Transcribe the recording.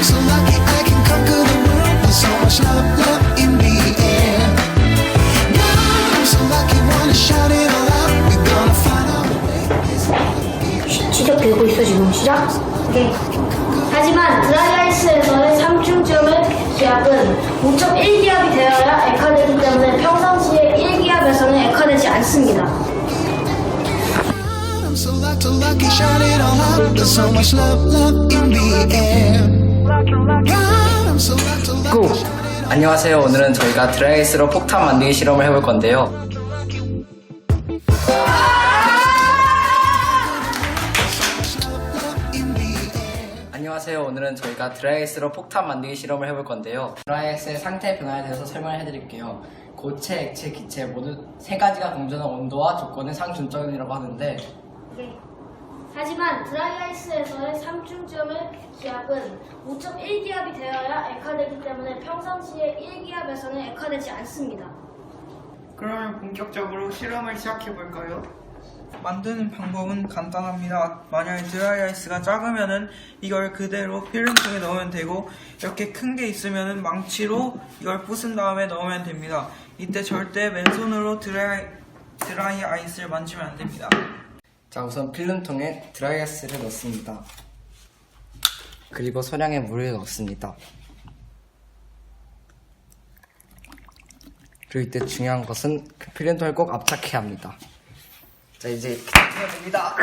I'm so lucky I can conquer the world. There's so much love, love in the air. God, I'm so lucky, wanna shout it all out. We're gonna find our way. 시작되고 있어 지금 시작? 오케이. 하지만 드라이아이스에서의 3중점의 기압은 5.1기압이 되어야 액화되기 때문에 평상시에 1기압에서는 액화되지 않습니다. I'm so lucky, lucky, shout it all out. There's so much love, love in the air. 안녕하세요. 오늘은 저희가 드라이아이스로 폭탄 만들기 실험을 해볼 건데요. 안녕하세요. 오늘은 저희가 드라이아이스로 폭탄 만들기 실험을 해볼 건데요. 드라이아이스의 상태 변화에 대해서 설명을 해드릴게요. 고체, 액체, 기체 모두 세 가지가 공존한 온도와 조건은 상준점이라고 하는데 오케이. 하지만 드라이아이스에서의 3중점의 기압은 5.1기압이 되어야 액화되기 때문에 평상시에 1기압에서는 액화되지 않습니다. 그러면 본격적으로 실험을 시작해 볼까요? 만드는 방법은 간단합니다. 만약에 드라이아이스가 작으면은 이걸 그대로 필름통에 넣으면 되고 이렇게 큰 게 있으면은 망치로 이걸 부순 다음에 넣으면 됩니다. 이때 절대 맨손으로 드라이, 드라이 아이스를 만지면 안 됩니다. 자 우선 필름통에 드라이아이스를 넣습니다. 그리고 소량의 물을 넣습니다. 그리고 이때 중요한 것은 그 필름통을 꼭 압착해야 합니다. 자 이제 이렇게 됩니다.